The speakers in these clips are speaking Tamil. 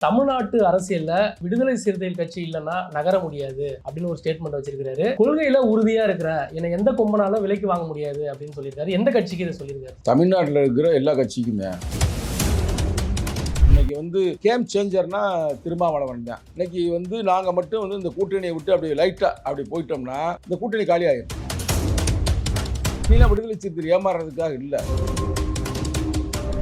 தமிழ்நாட்டு அரசியல்ல விடுதலை சிறுத்தைகள் கட்சி இல்லைன்னா நகர முடியாது அப்படின்னு ஒரு ஸ்டேட்மெண்ட் வச்சிருக்காரு கொள்கையில உறுதியா இருக்கிற என்னை எந்த கொம்பனாலும் விலைக்கு வாங்க முடியாது அப்படின்னு சொல்லியிருக்காரு. எந்த கட்சிக்கு இதை சொல்லியிருக்காரு? தமிழ்நாட்டில் இருக்கிற எல்லா கட்சிக்குமே. இன்னைக்கு வந்து கேம் சேஞ்சர்னா திருமாவளவன் தான் இன்னைக்கு வந்து நாங்கள் மட்டும் வந்து இந்த கூட்டணியை விட்டு அப்படி லைட்டாக அப்படி போயிட்டோம்னா இந்த கூட்டணி காலி ஆயிடும் நீலாம் விடுதலை சிறுத்தை ஏமாறுறதுக்காக இல்லை.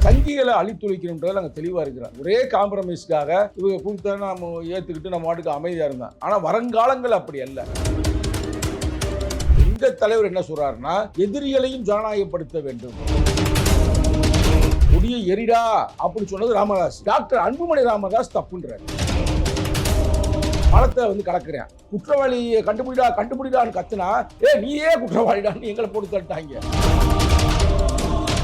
சங்கிகளை அழித்துழைக்கணுன்றதை நாங்கள் தெளிவாக இருக்கிறோம். ஒரே காம்ப்ரமைஸ்க்காக இவங்க கொடுத்தா நம்ம ஏற்றுக்கிட்டு நம்ம வாட்டுக்கு அமைதியாக இருந்தோம் ஆனால் வருங்காலங்கள் அப்படி அல்ல. எங்க தலைவர் என்ன சொல்றாருன்னா எதிரிகளையும் ஜனநாயகப்படுத்த வேண்டும். கொடிய எரிடா அப்படின்னு சொன்னது ராமதாஸ். டாக்டர் அன்புமணி ராமதாஸ் தப்புன்றார். பழத்தை வந்து கலக்குறேன் குற்றவாளியை கண்டுபிடிடா கண்டுபிடிடான்னு கத்துனா ஏ நீயே குற்றவாளிடான்னு எங்களை போட்டு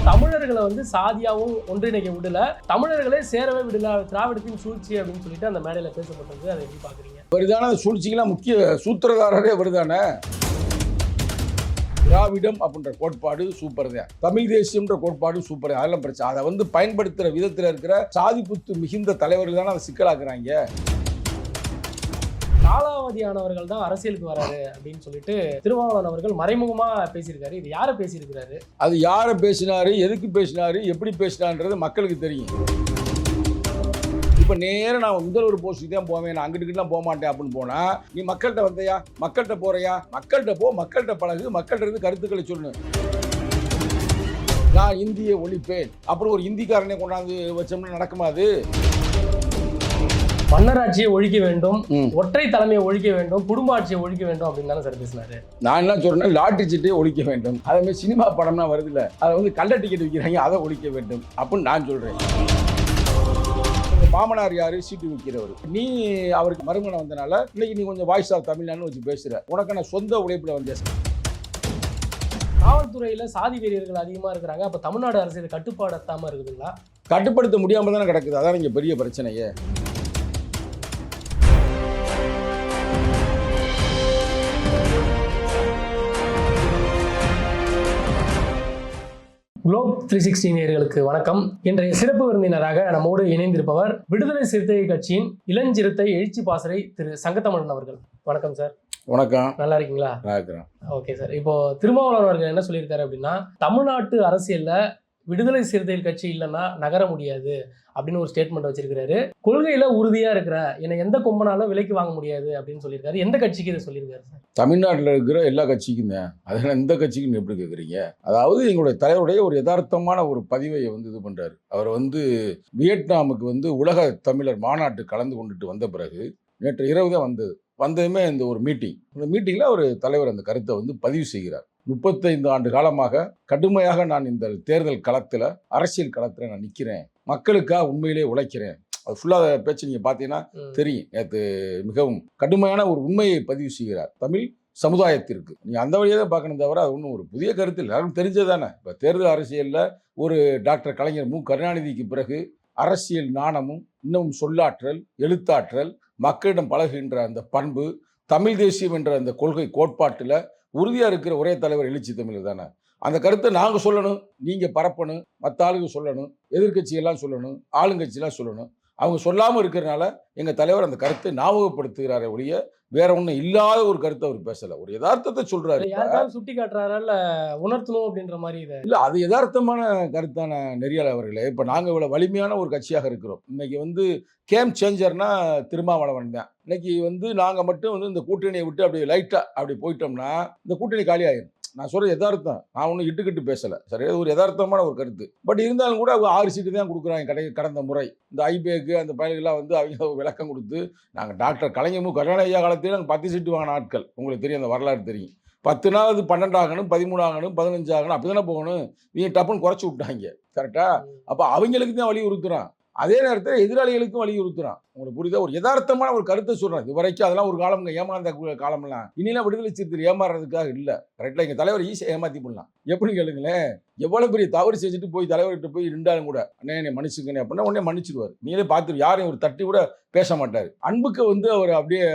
தமிழர்களை வந்து சாதியாகவும் ஒன்றிணைக்க விடல. தமிழர்களே சேரவே விடல. திராவிடத்தின் சூழ்ச்சி அப்படின்னு சொல்லிட்டு அந்த மேடையில் பேசப்பட்டது அதை எப்படி பார்க்குறீங்க? வருதான சூழ்ச்சிக்கெல்லாம் முக்கிய சூத்திரதாரரே வருதானே திராவிடம் அப்படின்ற கோட்பாடு சூப்பர் தான். தமிழ் தேசியம்ன்ற கோட்பாடு சூப்பர் அதெல்லாம் பிரச்சனை. அதை வந்து பயன்படுத்துகிற விதத்தில் இருக்கிற சாதி புத்து மிகுந்த தலைவர்கள் தானே அதை சிக்கலாக்குறாங்க. காலாவதியானவர்கள் தான் அரசியலுக்கு வராரு அப்படின்னு சொல்லிட்டு திருமாவளவன் அவர்கள் மறைமுகமா பேசியிருக்காரு. இது யாரை பேசியிருக்கிறாரு? அது யாரை பேசினாரு எதுக்கு பேசினாரு எப்படி பேசினான்றது மக்களுக்கு தெரியும். இப்போ நேராக நான் முதல்வர் போஸ்ட்டுக்கு தான் போவேன். நான் அங்கிட்டுலாம் போக மாட்டேன் அப்படின்னு போனால் நீ மக்கள்கிட்ட வந்தையா? மக்கள்கிட்ட போறியா? மக்கள்கிட்ட போ மக்கள்கிட்ட பழகு மக்கள்கிட்ட இருந்து கருத்துக்களை சொல்லு. நான் இந்திய ஒழிப்பேன். அப்புறம் ஒரு இந்திக்காரனே கொண்டாந்து வச்சோம்னா நடக்குமா அது? மன்னராட்சியை ஒழிக்க வேண்டும். ஒற்றை தலைமையை ஒழிக்க வேண்டும் குடும்ப ஆட்சியை ஒழிக்க வேண்டும் அப்படின்னு தானே சார் பேசினாரு. நான் என்ன சொல்றேன் லாட்டரி சீட்டை ஒழிக்க வேண்டும். அதே மாதிரி சினிமா படம்லாம் வருது இல்ல அதை வந்து கள்ள டிக்கெட் விற்கிறாங்க அதை ஒழிக்க வேண்டும் அப்படின்னு நான் சொல்றேன். மாமனார் யாரு? சீட்டு விற்கிறவர் நீ அவருக்கு மறுமணம் வந்தனால இன்னைக்கு நீ கொஞ்சம் வாய்ஸ் ஆஃப் தமிழ்நாடுன்னு வச்சு பேசுற. உனக்கு நான் சொந்த உழைப்புல வந்தேன் காவல்துறையில சாதி வெறியர்கள் அதிகமா இருக்கிறாங்க. அப்ப தமிழ்நாடு அரசு இதை கட்டுப்பாடு இருக்குதுங்களா? கட்டுப்படுத்த முடியாம தானே கிடக்குது. அதான் இங்க பெரிய பிரச்சனையே. குளோப் த்ரீ சிக்ஸ்டி நேயர்களுக்கு வணக்கம். இன்றைய சிறப்பு விருந்தினராக நம்மோடு இணைந்திருப்பவர் விடுதலை சிறுத்தை கட்சியின் இளஞ்சிறுத்தை எழுச்சி பாசறை திரு சங்கத்தமிழன் அவர்கள். வணக்கம் சார் வணக்கம். நல்லா இருக்கீங்களா? ஓகே சார் இப்போ திருமாவளவன் அவர்கள் என்ன சொல்லியிருக்காரு அப்படின்னா தமிழ்நாட்டு அரசியல்ல விடுதலை சிறுத்தைகள் கட்சி இல்லைன்னா நகர முடியாது அப்படின்னு ஒரு ஸ்டேட்மெண்ட் வச்சிருக்காரு கொள்கையில உறுதியா இருக்கிறேன் என்னை எந்த கொம்பனாலும் விலைக்கு வாங்க முடியாது அப்படின்னு சொல்லியிருக்காரு. எந்த கட்சிக்கு இதை சொல்லியிருக்காரு சார்? தமிழ்நாட்டில் இருக்கிற எல்லா கட்சிக்கும் தான் அதனால எந்த கட்சிக்கும் எப்படி கேட்குறீங்க அதாவது எங்களுடைய தலைவருடைய ஒரு யதார்த்தமான ஒரு பதிவை வந்து இது பண்றாரு. அவர் வந்து வியட்நாமுக்கு வந்து உலக தமிழர் மாநாட்டு கலந்து கொண்டுட்டு வந்த பிறகு நேற்று இரவு தான் வந்தது. வந்ததுமே இந்த ஒரு மீட்டிங் இந்த மீட்டிங்கில் ஒரு தலைவர் அந்த கருத்தை வந்து பதிவு செய்கிறார். முப்பத்தைந்து ஆண்டு காலமாக கடுமையாக நான் இந்த தேர்தல் களத்தில் அரசியல் களத்தில் நான் நிற்கிறேன் மக்களுக்காக உண்மையிலே உழைக்கிறேன். அது ஃபுல்லாக பேச்சு நீங்கள் பார்த்தீங்கன்னா. தெரியும். நேற்று மிகவும் கடுமையான ஒரு உண்மையை பதிவு செய்கிறார் தமிழ் சமுதாயத்திற்கு. நீ அந்த வழியை தான் பார்க்கணும் தவிர அது ஒன்றும் ஒரு புதிய கருத்து இல்லை. எல்லாருக்கும் தெரிஞ்சதானே இப்போ தேர்தல் அரசியலில் ஒரு டாக்டர் கலைஞர் மு. கருணாநிதிக்கு பிறகு அரசியல் நாணமும் இன்னும் சொல்லாற்றல் எழுத்தாற்றல் மக்களிடம் பழகுகின்ற அந்த பண்பு தமிழ் தேசியம் என்ற அந்த கொள்கை கோட்பாட்டில் உறுதியாக இருக்கிற ஒரே தலைவர் எழுச்சி தமிழர் தானே? அந்த கருத்தை நாங்கள் சொல்லணும் நீங்கள் பரப்பணும் மற்ற ஆளுங்க சொல்லணும் எதிர்க்கட்சியெல்லாம் சொல்லணும் ஆளுங்கட்சியெல்லாம் சொல்லணும். அவங்க சொல்லாமல் இருக்கிறனால எங்கள் தலைவர் அந்த கருத்தை ஞாபகப்படுத்துகிறாரே ஒழிய வேற ஒன்றும் இல்லாத ஒரு கருத்தை அவர் பேசலை. ஒரு யதார்த்தத்தை சொல்றாரு சுட்டி காட்டுறாரா? இல்ல உணர்த்தணும் அப்படின்ற மாதிரி இதை? இல்ல அது யதார்த்தமான கருத்தான நெறியாளர் அவர்களே. இப்போ நாங்கள் இவ்வளோ வலிமையான ஒரு கட்சியாக இருக்கிறோம். இன்னைக்கு வந்து கேம் சேஞ்சர்னா திருமாவளவன் தான். இன்னைக்கு வந்து நாங்கள் மட்டும் வந்து இந்த கூட்டணியை விட்டு அப்படி லைட்டாக அப்படி போயிட்டோம்னா இந்த கூட்டணி காலி ஆயிரும். நான் சொல்றது யதார்த்தம். நான் ஒன்றும் இட்டுக்கிட்டு பேசலை. சரி ஒரு யதார்த்தமான ஒரு கருத்து. பட் இருந்தாலும் கூட அவங்க ஆறு சீட்டு தான் கொடுக்குறாங்க கடை கடந்த முறை. இந்த ஐபேக்கு அந்த பயல்கள்லாம் வந்து அவங்க விளக்கம் கொடுத்து நாங்கள் டாக்டர் கலைஞர் மு. கருணாநிதி காலத்திலே நாங்கள் பத்து சீட்டு வாங்கின ஆட்கள். உங்களுக்கு தெரியும் அந்த வரலாறு தெரியும். பத்துனாவது பன்னெண்டு ஆகணும் பதிமூணு ஆகணும் பதினஞ்சு ஆகணும் அப்படி தானே போகணும்? இவங்க டப்புன்னு குறைச்சி விட்டாங்க. கரெக்டா அப்போ அவங்களுக்கு தான் வலியுறுத்துறான். அதே நேரத்தில் எதிராளிகளுக்கும் வலியுறுத்துறான். உங்களுக்கு புரியுதா? ஒரு யதார்த்தமான ஒரு கருத்தை சொல்றேன். இது வரைக்கும் அதெல்லாம் ஒரு காலம் ஏமாந்த காலம்லாம். இனிலாம் விடுதலை சிறுத்தை ஏமாறுறதுக்காக இல்லை. கரெக்டாக எங்கள் தலைவர் ஈஸியாக ஏமாத்தி பண்ணலாம் எப்படி கேளுங்களேன். எவ்வளோ பெரிய தவறு செஞ்சுட்டு போய் தலைவர்கிட்ட போய் நின்றாலும் கூட அண்ணே என்னை மன்னிச்சுக்கண்ணே அப்படின்னா உடனே மன்னிச்சிடுவார். நீங்களே பார்த்துரு யாரையும் ஒரு தட்டி கூட பேச மாட்டார். அன்புக்கு வந்து அவர் அப்படியே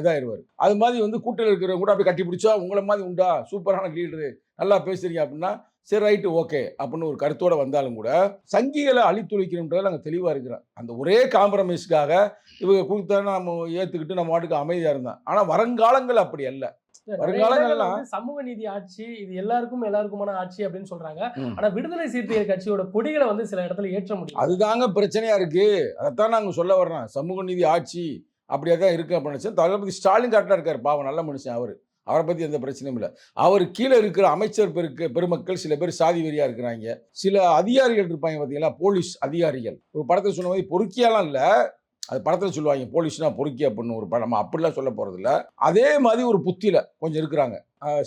இதாயிருவார். அது மாதிரி வந்து கூட்டில் இருக்கிறவங்க கூட அப்படியே கட்டி பிடிச்சா உங்களை மாதிரி உண்டா? சூப்பரான லீடரு நல்லா பேசுறீங்க அப்படின்னா சரி ரைட்டு ஓகே அப்படின்னு ஒரு கருத்தோட வந்தாலும் கூட சங்கிகளை அழித்துழைக்கணுன்றதுல நாங்கள் தெளிவாக இருக்கிறோம். அந்த ஒரே காம்ப்ரமைஸ்க்காக இவங்க கொடுத்தா நம்ம ஏற்றுக்கிட்டு நம்ம வாட்டுக்கு அமைதியாக இருந்தோம் ஆனால் வருங்காலங்கள் அப்படி அல்ல. வருங்காலங்கள்லாம் சமூக நீதி ஆட்சி இது எல்லாருக்கும் எல்லாருக்குமான ஆட்சி அப்படின்னு சொல்றாங்க. ஆனா விடுதலை சிறுத்தைகள் கட்சியோட கொடிகளை வந்து சில இடத்துல ஏற்ற முடியும் அதுதாங்க பிரச்சனையா இருக்கு. அதைத்தான் நாங்கள் சொல்ல வர்றோம். சமூக நீதி ஆட்சி அப்படியே தான் இருக்கு அப்படின்னு தளபதி ஸ்டாலின் கரெக்டாக இருக்கார். பாவம் நல்ல மனுஷன் அவர். அவரை பற்றி எந்த பிரச்சனையும் இல்லை. அவர் கீழே இருக்கிற அமைச்சர் பெருக்கு பெருமக்கள் சில பேர் சாதி வெறியாக இருக்கிறாங்க. சில அதிகாரிகள் இருப்பாங்க பார்த்தீங்களா போலீஸ் அதிகாரிகள். ஒரு படத்தில் சொன்ன மாதிரி பொறுக்கியாலாம் இல்லை. அது படத்தில் சொல்லுவாங்க போலீஸ்னா பொறுக்கி அப்படின்னு ஒரு படம். அப்படிலாம் சொல்ல போகிறதில்ல அதே மாதிரி ஒரு புத்தியில் கொஞ்சம் இருக்கிறாங்க.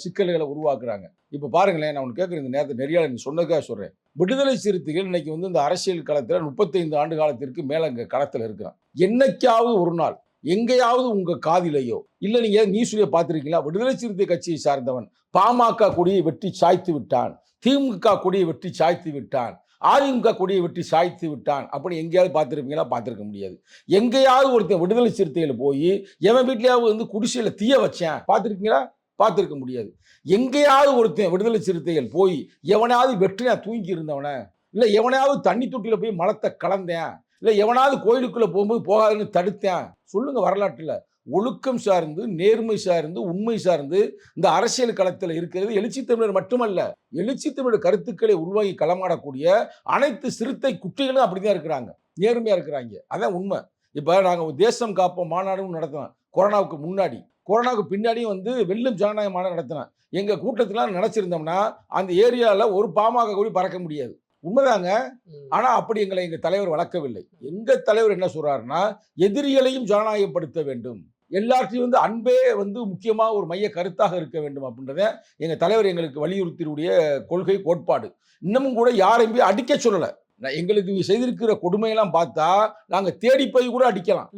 சிக்கல்களை உருவாக்குறாங்க. இப்போ பாருங்களேன் நான் ஒன்று கேட்குறேன் இந்த நேரத்தை நிறையா நீங்கள் சொன்னதுக்காக சொல்கிறேன் விடுதலை சிறுத்தைகள் இன்னைக்கு வந்து இந்த அரசியல் களத்தில் முப்பத்தைந்து ஆண்டு காலத்திற்கு மேலே அங்கே களத்தில் இருக்கிறான். என்னைக்காவது ஒரு நாள் எங்கேயாவது உங்க காதிலையோ இல்லை நீங்க நியூஸ்லயே பார்த்துருக்கீங்களா? விடுதலை சிறுத்தை கட்சியை சார்ந்தவன் பாமக கொடியை வெட்டி சாய்த்து விட்டான். திமுக கொடியை வெட்டி சாய்த்து விட்டான். அதிமுக கொடியை வெட்டி சாய்த்து விட்டான். அப்படி எங்கேயாவது பார்த்துருப்பீங்களா? பார்த்துருக்க முடியாது. எங்கேயாவது ஒருத்தன் விடுதலை சிறுத்தையில் போய் எவன் வீட்லயாவது வந்து குடிசையில் தீய வச்சேன் பார்த்துருக்கீங்களா? பார்த்துருக்க முடியாது. எங்கேயாவது ஒருத்தன் விடுதலை சிறுத்தைகள் போய் எவனாவது வெற்றினா தூங்கி இருந்தவன இல்லை எவனையாவது தண்ணி தொட்டியில் போய் மலத்தை கலந்தேன் இல்லை எவனாவது கோயிலுக்குள்ளே போகும்போது போகாதுன்னு தடுத்தேன். சொல்லுங்கள் வரலாற்றில். ஒழுக்கம் சார்ந்து நேர்மை சார்ந்து உண்மை சார்ந்து இந்த அரசியல் களத்தில் இருக்கிறது எழுச்சி தமிழர் மட்டுமல்ல. எழுச்சி தமிழர் கருத்துக்களை உருவாகி களமாடக்கூடிய அனைத்து சிறுத்தை குட்டிகளும் அப்படிதான் இருக்கிறாங்க. நேர்மையாக இருக்கிறாங்க. அதான் உண்மை. இப்போ நாங்கள் தேசம் காப்போம் மாநாடும் நடத்தினோம். கொரோனாவுக்கு முன்னாடி. கொரோனாவுக்கு பின்னாடியும் வந்து வெள்ளம் ஜனநாயக மாநாடு நடத்தினோம். எங்கள் கூட்டத்திலாம் நினச்சிருந்தோம்னா அந்த ஏரியாவில் ஒரு பாமாக கூடி பறக்க முடியாது. உண்மைதாங்க. ஆனா அப்படி எங்களை எங்க தலைவர் வளர்க்கவில்லை. எங்க தலைவர் என்ன சொல்றாருன்னா எதிரிகளையும் ஜனநாயகப்படுத்த வேண்டும். எல்லாத்தையும் வந்து அன்பே வந்து முக்கியமா ஒரு மைய கருத்தாக இருக்க வேண்டும் அப்படின்றத எங்க தலைவர் எங்களுக்கு வலியுறுத்தியுடைய கொள்கை கோட்பாடு. இன்னமும் கூட யாரையும் போய் அடிக்க சொல்லல. எங்களுக்கு செய்திருக்கிற கொடுமையெல்லாம் பார்த்தா நாங்க தேடி போய் கூட அடிக்கலாம்.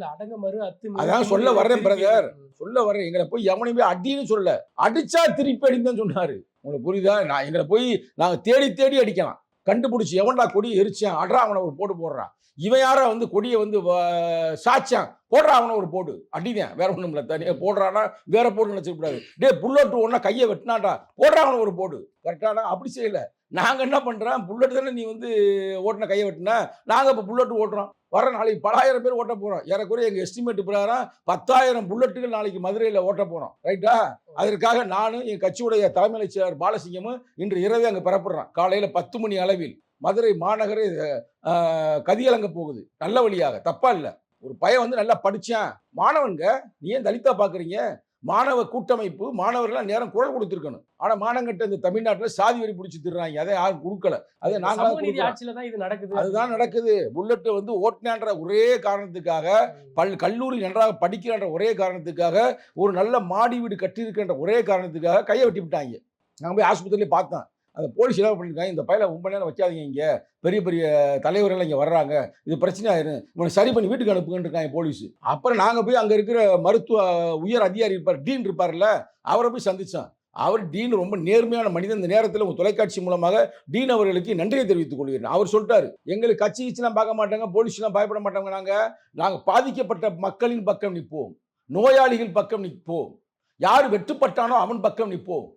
அதான் சொல்ல வர்றேன் brother. சொல்ல வரேன் எங்களை போய் எவனையும் போய் அடின்னு சொல்லல. அடிச்சா திருப்பி அடின்னு சொன்னாரு. உங்களுக்கு புரியுதா? நான் எங்களை போய் நாங்க தேடி தேடி அடிக்கலாம். கண்டுபிடிச்சி எவன்டா கொடியை எரிச்சான்? அட்ரா அவனை ஒரு போட்டு போடுறான். இவன் யாரா வந்து கொடியை வந்து சாச்சான் போடுறா அவனை ஒரு போடு. அடிதான் வேற ஒன்றும் இல்லை. தனியாக போடுறானா வேற போட்டு நினச்சிக்கூடாது டே புல்லட் ஒன்றா கையை வெட்டினாடா போடுறா அவனை ஒரு போடு. கரெக்டானா அப்படி செய்யல. நாங்கள் என்ன பண்ணுறோம் புல்லட் தானே நீ வந்து ஓட்டின கையை வெட்டின? நாங்கள் இப்போ புல்லட் ஓட்டுறோம். வர நாளைக்கு பலாயிரம் பேர் ஓட்ட போகிறோம் ஏறக்குறைய எங்கள் எஸ்டிமேட் பிரகாரம் பத்தாயிரம் புல்லட்டுகள் நாளைக்கு மதுரையில் ஓட்ட போகிறோம் ரைட்டா அதற்காக நானும் என் கட்சியுடைய தலைமை செயலர் பாலசிங்கமும் இன்று இரவே அங்கே பெறப்படுறோம். காலையில் பத்து மணி அளவில். மதுரை மாநகரை கதியலங்க போகுது. நல்ல வழியாக. தப்பா இல்லை. ஒரு பையன் வந்து நல்லா படிச்சான். மாணவன்க நீ ஏன் தலித்தா பார்க்குறீங்க மாணவ கூட்டமைப்பு மாணவர்கள்லாம் நேரம் குரல் கொடுத்துருக்கணும். ஆனா மானங்கட்ட இந்த தமிழ்நாட்டில் சாதி வரி பிடிச்சி திடுறாங்க அதை யாரும் கொடுக்கல. அதை நாங்கள் ஆட்சியில தான் இது நடக்குது. அதுதான் நடக்குது. புல்லட்டை வந்து ஓட்டினான்ற ஒரே காரணத்துக்காக பல் கல்லூரி நன்றாக படிக்கிறன்ற ஒரே காரணத்துக்காக ஒரு நல்ல மாடி வீடு கட்டியிருக்கின்ற ஒரே காரணத்துக்காக கையை வெட்டி விட்டாங்க. நாங்கள் போய் ஆஸ்பத்திரியிலே பார்த்தோம். அந்த போலீஸ் என்ன பண்ணியிருக்காங்க இந்த பையில ரொம்ப நேரம் வைக்காதீங்க இங்கே. பெரிய பெரிய தலைவர்கள் இங்கே வர்றாங்க. இது பிரச்சனை ஆயிரும். இவனை சரி பண்ணி வீட்டுக்கு அனுப்புங்கன்னு இருக்காங்க போலீஸ் அப்புறம் நாங்கள் போய் அங்கே இருக்கிற மருத்துவ உயர் அதிகாரி இருப்பார் டீன் இருப்பார்ல அவரை போய் சந்தித்தோம் அவர் டீன் ரொம்ப நேர்மையான மனிதன். இந்த நேரத்தில் உங்கள் தொலைக்காட்சி மூலமாக டீன் அவர்களுக்கு நன்றியை தெரிவித்துக் கொள்கிறேன். அவர் சொல்லிட்டாரு எங்களுக்கு கட்சி கட்சிலாம் பார்க்க மாட்டாங்க போலீஸ்லாம் பயப்பட மாட்டாங்க நாங்கள் நாங்கள் பாதிக்கப்பட்ட மக்களின் பக்கம் நிற்போம். நோயாளிகள் பக்கம் நிற்போம். யார் வெட்டுப்பட்டானோ அவன் பக்கம் நிற்போம்.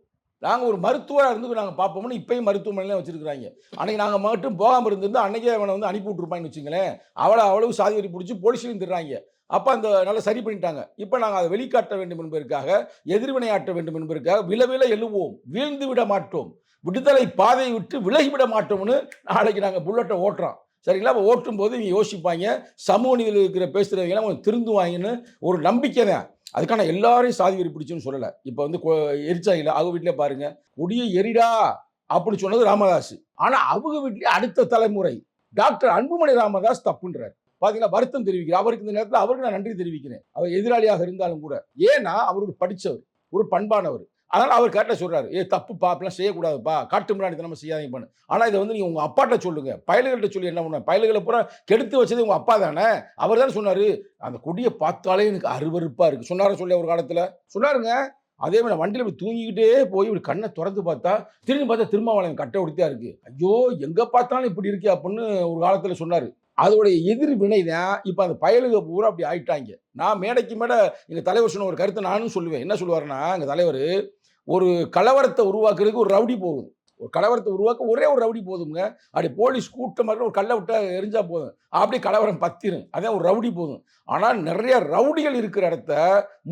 நாங்கள் ஒரு மருத்துவராக இருந்து நாங்கள் பார்ப்போம்னு இப்பயும் மருத்துவமனையில வச்சிருக்கிறாங்க. அன்னைக்கு நாங்கள் மட்டும் போகாமல் இருந்திருந்தா அன்னைக்கே அவனை வந்து அனுப்பி விட்ருப்பான்னு வச்சுங்களேன். அவளை அவ்வளவு சாதி வரி பிடிச்சி போலீஸ்லையும் தர்றாங்க அப்போ அந்த நல்லா சரி பண்ணிட்டாங்க. இப்போ நாங்கள் அதை வெளிக்காட்ட வேண்டும் என்பதற்காக எதிர்வினையாற்ற வேண்டும் என்பதற்காக விலவில எழுவோம். வீழ்ந்து விட மாட்டோம். விடுதலை பாதையை விட்டு விலகி விட மாட்டோம்னு நாளைக்கு நாங்கள் புல்லட்டை ஓட்டுறோம். சரிங்களா? அப்போ ஓட்டும் போது நீங்கள் யோசிப்பாங்க. சமூக நீதியில் இருக்கிற பேசுகிறவங்களாம் கொஞ்சம் திருந்துவாங்கன்னு ஒரு நம்பிக்கை தான் அதுக்கான எல்லாரையும் சாதி வெறி பிடிச்சுன்னு சொல்லலை. இப்போ வந்து கொ- எரிச்சாங்கல்ல அவங்க வீட்டிலே பாருங்க. கொடியை எரிடா அப்படி சொன்னது ராமதாஸ். ஆனால் அவங்க வீட்டிலே அடுத்த தலைமுறை டாக்டர் அன்புமணி ராமதாஸ் தப்புன்றார். பார்த்தீங்கன்னா வருத்தம் தெரிவிக்கிறார் அவருக்கு இந்த நேரத்தில் அவருக்கு நான் நன்றி தெரிவிக்கிறேன். அவர் எதிராளியாக இருந்தாலும் கூட. ஏன்னா அவர் ஒரு படித்தவர் ஒரு பண்பானவர். அதனால் அவர் கரெக்டாக சொல்கிறாரு ஏ தப்புப்பா அப்படிலாம் செய்யக்கூடாதுப்பா. காட்டு முன்னாடி நம்ம செய்யாதீங்க பண்ணு. ஆனால் இதை வந்து நீங்கள் உங்கள் அப்பாட்ட சொல்லுங்க. பயலுகள்கிட்ட சொல்லி என்ன பண்ண? பயலுகளை பூரா கெடுத்து வச்சது உங்கள் அப்பா தானே? அவர் தானே சொன்னார். அந்த கொடியை பார்த்தாலே எனக்கு அருவருப்பாக இருக்குது சொன்னார சொல்லி ஒரு காலத்தில்? சொன்னாருங்க. அதே மாதிரி வண்டியில் போய் தூங்கிக்கிட்டே போய் இப்படி கண்ணை திறந்து பார்த்தா திரும்பி பார்த்தா திருமாவளவன் கட்டை உடுத்தியா இருக்கு. ஐயோ எங்கே பார்த்தாலும் இப்படி இருக்கே அப்படின்னு ஒரு காலத்தில் சொன்னார். அதோடைய எதிர் வினை தான் இப்போ அந்த பயலுக பூரா அப்படி ஆயிட்டாங்க. நான் மேடைக்கு மேடை எங்கள் தலைவர் சொன்ன ஒரு கருத்தை நானும் சொல்லுவேன். என்ன சொல்லுவாருன்னா எங்கள் தலைவர் ஒரு கலவரத்தை உருவாக்குறதுக்கு ஒரு ரவுடி போகுது ஒரு கலவரத்தை உருவாக்க ஒரே ஒரு ரவுடி போதுங்க அப்படி போலீஸ் கூட்டம் மாதிரி ஒரு கல்லை விட்டா எரிஞ்சா போதும். அப்படி கலவரம் பத்திரும். அதான் ஒரு ரவுடி போதும். ஆனால் நிறைய ரவுடிகள் இருக்கிற இடத்த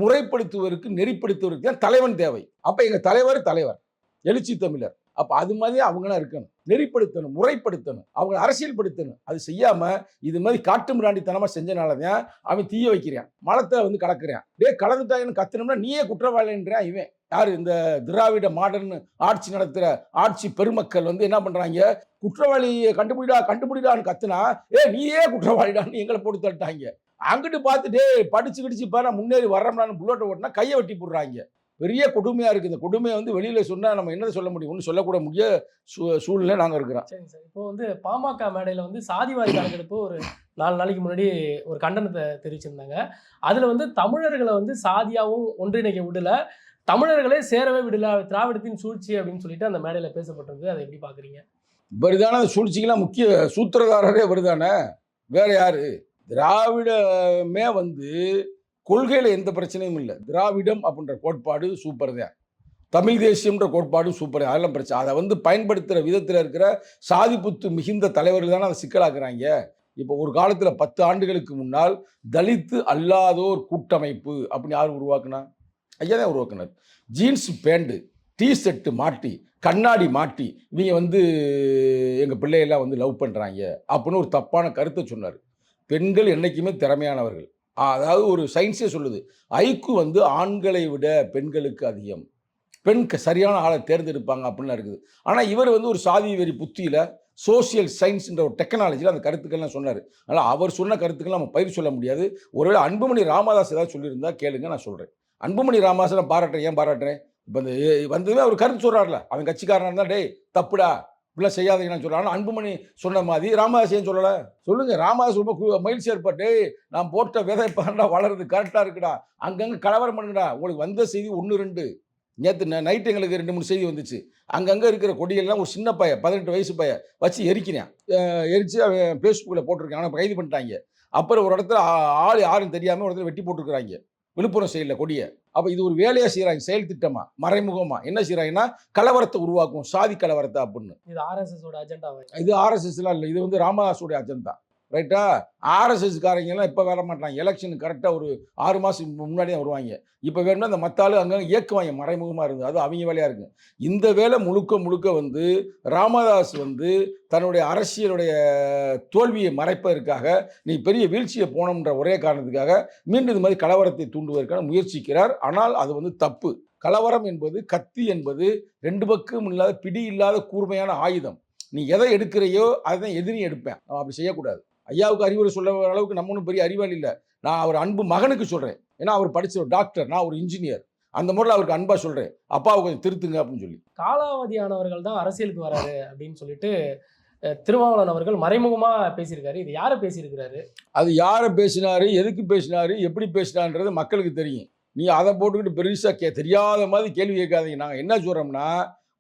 முறைப்படுத்துவதற்கு நெறிப்படுத்துவதற்கு தான் தலைவன் தேவை. அப்போ எங்கள் தலைவர் தலைவர். எழுச்சி தமிழர். அப்போ அது மாதிரி அவங்களாம் இருக்கணும். நெறிப்படுத்தணும் முறைப்படுத்தணும். அவங்க அரசியல்படுத்தணும். அது செய்யாமல் இது மாதிரி காட்டு மிராண்டித்தனமா செஞ்சனால தான் அவன் தீய வைக்கிறான். மலத்தை வந்து கலக்குறான். டே கலந்துட்டாங்கன்னு கத்துனோம்னா நீயே குற்றவாளின்றான் இவன். யார்? இந்த திராவிட மாடர்ன் ஆட்சி நடத்துகிற ஆட்சி பெருமக்கள் வந்து என்ன பண்ணுறாங்க குற்றவாளியை கண்டுபிடிடா கண்டுபிடிடான்னு கத்துனா ஏ நீயே குற்றவாளிடான்னு எங்களை போட்டு தட்டாங்க அங்கிட்டு பார்த்துட்டு படிச்சு கிடிச்சு பாரு முன்னேறி வர்றோம்னான்னு புல்லட்டை ஓட்டினா கையை வெட்டி போடுறாங்க. பெரிய கொடுமையாக இருக்குது இந்த கொடுமையை வந்து வெளியில் சொன்னால் நம்ம என்ன சொல்ல முடியும்? ஒன்றும் சொல்லக்கூட முடிய சூ- சூழ்நிலை நாங்கள் இருக்கிறோம். சரிங்க சார். இப்போ வந்து பாமக மேடையில் வந்து சாதிவாரி கணக்கெடுப்பு ஒரு நாலு நாளைக்கு முன்னாடி ஒரு கண்டனத்தை தெரிவிச்சிருந்தாங்க. அதில் வந்து தமிழர்களை வந்து சாதியாகவும் ஒன்றிணைக்க விடல. தமிழர்களே சேரவே விடல திராவிடத்தின் சூழ்ச்சி அப்படின்னு சொல்லிட்டு அந்த மேடையில் பேசப்பட்டிருக்கு. அதை எப்படி பார்க்குறீங்க இவருதானே அந்த சூழ்ச்சிக்கெல்லாம் முக்கிய சூத்திரதாரரே வருதானே வேற யாரு? திராவிடமே வந்து கொள்கையில் எந்த பிரச்சனையும் இல்லை. திராவிடம் அப்படின்ற கோட்பாடு சூப்பர் தான். தமிழ் தேசியம்ன்ற கோட்பாடும் சூப்பர் அதெல்லாம் பிரச்சனை. அதை வந்து பயன்படுத்துகிற விதத்தில் இருக்கிற சாதி புத்து மிகுந்த தலைவர்கள் தானே அதை சிக்கலாக்குறாங்க. இப்போ ஒரு காலத்தில் பத்து ஆண்டுகளுக்கு முன்னால் தலித்து அல்லாதோர் கூட்டமைப்பு அப்படின்னு யார் உருவாக்குனா? ஐயா தான் உருவாக்குனார் ஜீன்ஸ் பேண்ட்டு டீ ஷர்ட்டு மாட்டி கண்ணாடி மாட்டி இவங்க வந்து எங்கள் பிள்ளையெல்லாம் வந்து லவ் பண்ணுறாங்க அப்படின்னு ஒரு தப்பான கருத்தை சொன்னார். பெண்கள் என்றைக்குமே திறமையானவர்கள். அதாவது ஒரு சயின்ஸே சொல்லுது. ஐக்கு வந்து ஆண்களை விட பெண்களுக்கு அதிகம். பெண் சரியான ஆளை தேர்ந்தெடுப்பாங்க அப்படின்லாம் இருக்குது. ஆனால் இவர் வந்து ஒரு சாதி வெறி புத்தியில் சோசியல் சயின்ஸ்ன்ற ஒரு டெக்னாலஜியில் அந்த கருத்துக்கள்லாம் சொன்னார். அதனால் அவர் சொன்ன கருத்துக்கள் நம்ம பயிர் சொல்ல முடியாது. ஒருவேளை அன்புமணி ராமதாஸ் ஏதாவது சொல்லியிருந்தால் கேளுங்க நான் சொல்கிறேன் அன்புமணி ராமாசனம் பாராட்டுறேன் ஏன் பாராட்டுறேன்? இப்போ இந்த வந்ததுமே அவர் கருத்து சொல்கிறார்ல அவன் கட்சிக்காரனாக இருந்தால் டேய் தப்புடா இப்படிலாம் செய்யாதீங்க நான் ஆனால் அன்புமணி சொன்ன மாதிரி ராமதாஸ் சொல்லலை? சொல்லுங்க ராமதாஸ் ரொம்ப மகிழ்ச்சி ஏற்பட்டு நான் போட்ட விதை பாண்டா வளருது கரெக்டாக இருக்குடா அங்கங்கே கலவரம் பண்ணுங்கடா. உங்களுக்கு வந்த செய்தி ஒன்று ரெண்டு. நேற்று நைட்டு எங்களுக்கு ரெண்டு மூணு செய்தி வந்துச்சு. அங்கங்கே இருக்கிற கொடியெல்லாம் ஒரு சின்ன பையன் பதினெட்டு வயசு பையன் வச்சு எரிக்கினேன். எரித்து அவன் ஃபேஸ்புக்கில் போட்டிருக்கான் ஆனால் கைது பண்ணிட்டாங்க. அப்புறம் ஒரு இடத்துல ஆள் யாரும் தெரியாமல் ஒரு இடத்துல வெட்டி போட்டிருக்கிறாங்க. விழுப்புரம் சைடில் கொடியை. அப்போ இது ஒரு வேலையாக செய்கிறாங்க செயல் திட்டமா மறைமுகமா. என்ன செய்கிறாங்கன்னா கலவரத்தை உருவாக்கும் சாதி கலவரத்தை அப்படின்னு. இது ஆர்எஸ்எஸோட அஜெண்டாவை இது? ஆர்எஸ்எஸ்லாம் இல்லை இது வந்து ராமதாஸுடைய அஜெண்டா ரைட்டா ஆர்எஸ்எஸ் காரங்கெல்லாம் இப்போ வர மாட்டாங்க எலெக்ஷன் கரெக்டாக ஒரு ஆறு மாதம் முன்னாடி வருவாங்க. இப்போ வேணும்னா அந்த மத்தாலும் ஆளு அங்கே இயக்குவாங்க மறைமுகமாக இருக்குது அது அவங்க வேலையாக இருக்கும் இந்த வேலை முழுக்க முழுக்க வந்து ராமதாஸ் வந்து தன்னுடைய அரசியலுடைய தோல்வியை மறைப்பதற்காக நீ பெரிய வீழ்ச்சியை போனோம்ன்ற ஒரே காரணத்துக்காக மீண்டும் இது மாதிரி கலவரத்தை தூண்டுவதற்கான முயற்சிக்கிறார். ஆனால் அது வந்து தப்பு. கலவரம் என்பது கத்தி என்பது ரெண்டு பக்கம் இல்லாத பிடி இல்லாத கூர்மையான ஆயுதம். நீ எதை எடுக்கிறையோ அதை தான் எதிரியும் எடுப்பேன். அப்படி செய்யக்கூடாது. ஐயாவுக்கு அறிவுரை சொல்ல அளவுக்கு நம்ம ஒன்றும் பெரிய அறிவாளி இல்லை. நான் அவர் அன்பு மகனுக்கு சொல்கிறேன் ஏன்னா அவர் படிச்ச ஒரு டாக்டர் நான் ஒரு இன்ஜினியர் அந்த முறையில் அவருக்கு அன்பாக சொல்கிறேன் அப்பாவை கொஞ்சம் திருத்துங்க அப்படின்னு சொல்லி. காலாவதியானவர்கள் தான் அரசியலுக்கு வராரு அப்படின்னு சொல்லிட்டு திருமாவளவன் அவர்கள் மறைமுகமா பேசியிருக்காரு. இது யாரை பேசியிருக்கிறாரு? அது யாரை பேசினாரு எதுக்கு பேசினாரு எப்படி பேசினான்றது மக்களுக்கு தெரியும். நீ அதை போட்டுக்கிட்டு பெருசாக கே தெரியாத மாதிரி கேள்வி கேட்காதீங்க. நாங்கள் என்ன சொல்கிறோம்னா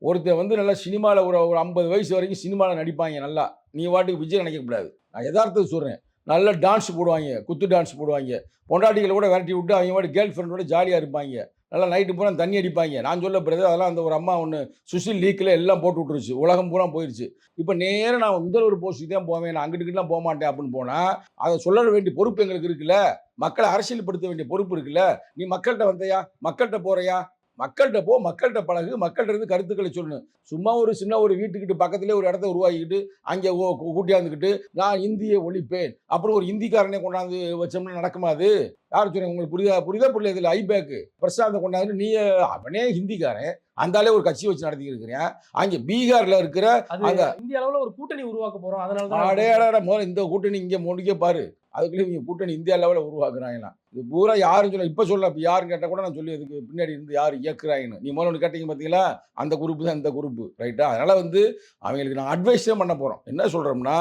ஒருத்தன் வந்து நல்லா சினிமாவில் ஒரு ஒரு ஐம்பது வயசு வரைக்கும் சினிமாவில் நடிப்பாங்க நல்லா. நீ வாட்டுக்கு விஜய் நினைக்கக்கூடாது நான் எதார்த்தம் சொல்கிறேன் நல்ல டான்ஸ் போடுவாங்க குத்து டான்ஸ் போடுவாங்க. பொண்டாட்டிகளை கூட விரட்டி விட்டு அவங்க மாதிரி கேர்ள் ஃப்ரெண்டோட ஜாலியாக இருப்பாங்க. நல்லா நைட்டு பூரா தண்ணி அடிப்பாங்க. நான் சொல்ல பிறகு அதெல்லாம் அந்த ஒரு அம்மா ஒன்று சுசில் லீக்கில் எல்லாம் போட்டு விட்டுருச்சு. உலகம் பூரா போயிடுச்சு இப்போ நேராக நான் முதல்வர் போஸ்ட்டுக்கு தான் போவேன். நான் அங்கிட்டுக்கிட்டலாம் போக மாட்டேன் அப்படின்னு போனால் அதை சொல்ல வேண்டிய பொறுப்பு எங்களுக்கு இருக்குல்ல? மக்களை அரசியல்படுத்த வேண்டிய பொறுப்பு இருக்குல்ல? நீ மக்கள்கிட்ட வந்தையா? மக்கள்கிட்ட போகிறையா மக்கள்கிட்ட போ மக்கள்கிட்ட பழகு மக்கள்கிட்ட இருந்து கருத்துக்களை சொல்லணும் சும்மா ஒரு சின்ன ஒரு வீட்டுக்கிட்ட பக்கத்துலேயே ஒரு இடத்த உருவாக்கிக்கிட்டு அங்கே ஓ கூட்டியாந்துக்கிட்டு நான் இந்தியை ஒழிப்பேன். அப்புறம் ஒரு இந்திக்காரனை கொண்டாந்து வச்சோம்னா நடக்குமா அது? யார் சொல்றீங்க உங்களுக்கு புரியுதா புரியுதா புரியல இதில் ஐபேக்கு பிரசாந்தை கொண்டாந்து நீ அவனே ஹிந்திக்காரன் அந்தாலே ஒரு கட்சி வச்சு நடத்திக்கிட்டு இருக்கிறேன் அங்கே பீகாரில் இருக்கிற அங்க- இந்திய அளவுல ஒரு கூட்டணி உருவாக்க போறோம். அதனால அடே தான் அடே முதல்ல இந்த கூட்டணி இங்கே முடிக்க பாரு. அதுக்குள்ளே இவங்க கூட்டணி இந்தியா லெவலில் உருவாக்குறாங்களாம் இது பூரா யாரும் சொல்ல இப்போ சொல்ல இப்போ யாரும் கேட்டால் கூட நான் சொல்லி அதுக்கு பின்னாடி இருந்து யார் இயக்குறாங்கன்னு நீ முதல்ல ஒன்று கேட்டீங்க பார்த்தீங்களா அந்த குரூப் தான் இந்த குரூப் ரைட்டா அதனால் வந்து அவங்களுக்கு நான் அட்வைஸே பண்ண போகிறோம் என்ன சொல்கிறோம்னா